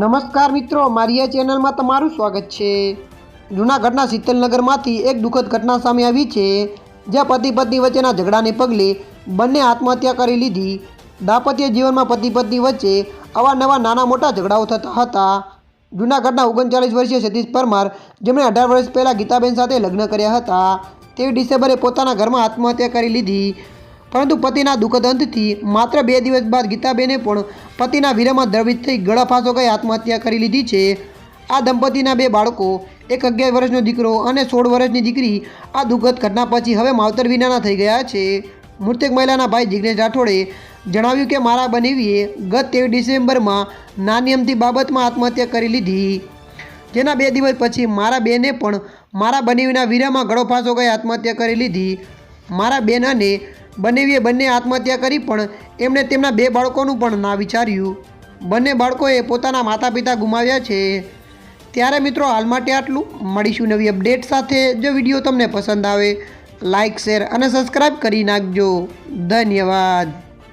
નમસ્કાર મિત્રો, મારી આ ચેનલમાં તમારું સ્વાગત છે. જૂનાગઢના શીતલનગરમાંથી એક દુઃખદ ઘટના સામે આવી છે, જ્યાં પતિ પત્ની વચ્ચેના ઝઘડાને પગલે બંને આત્મહત્યા કરી લીધી. દાંપત્ય જીવનમાં પતિ પત્ની વચ્ચે અવારનવાર નાના મોટા ઝઘડાઓ થતા હતા. જૂનાગઢના ઓગણચાલીસ વર્ષીય સતીશ પરમાર, જેમણે અઢાર વર્ષ પહેલાં ગીતાબેન સાથે લગ્ન કર્યા હતા, તેવી ડિસેમ્બરે પોતાના ઘરમાં આત્મહત્યા કરી લીધી. પરંતુ પતિના દુઃખદ અંતથી માત્ર બે દિવસ બાદ ગીતાબેને પણ પતિના વીરમાં દ્રવિત થઈ ગળાફાંસો ગઈ આત્મહત્યા કરી લીધી છે. આ દંપતીના બે બાળકો, એક અગિયાર વર્ષનો દીકરો અને સોળ વર્ષની દીકરી, આ દુઃખદ ઘટના પછી હવે માવતર વિનાના થઈ ગયા છે. મૃતક મહિલાના ભાઈ જિગ્નેશ રાઠોડે જણાવ્યું કે, મારા બનેવીએ ગત તેવીસ ડિસેમ્બરમાં નાની અમથી બાબતમાં આત્મહત્યા કરી લીધી. જેના બે દિવસ પછી મારા બેને પણ મારા બનેવીના વીરામાં ગળો ફાંસો ગઈ આત્મહત્યા કરી લીધી. મારા બેન અને બનેવીએ બંને આત્મહત્યા કરી, પણ એમણે તેમના બે બાળકોનું પણ ના વિચાર્યું. બંને બાળકોએ પોતાના માતા પિતા ગુમાવ્યા છે. ત્યારે મિત્રો હાલ માટે આટલું. મળીશું નવી અપડેટ સાથે. જો વીડિયો તમને પસંદ આવે લાઇક શેર અને સબસ્ક્રાઈબ કરી નાખજો. ધન્યવાદ.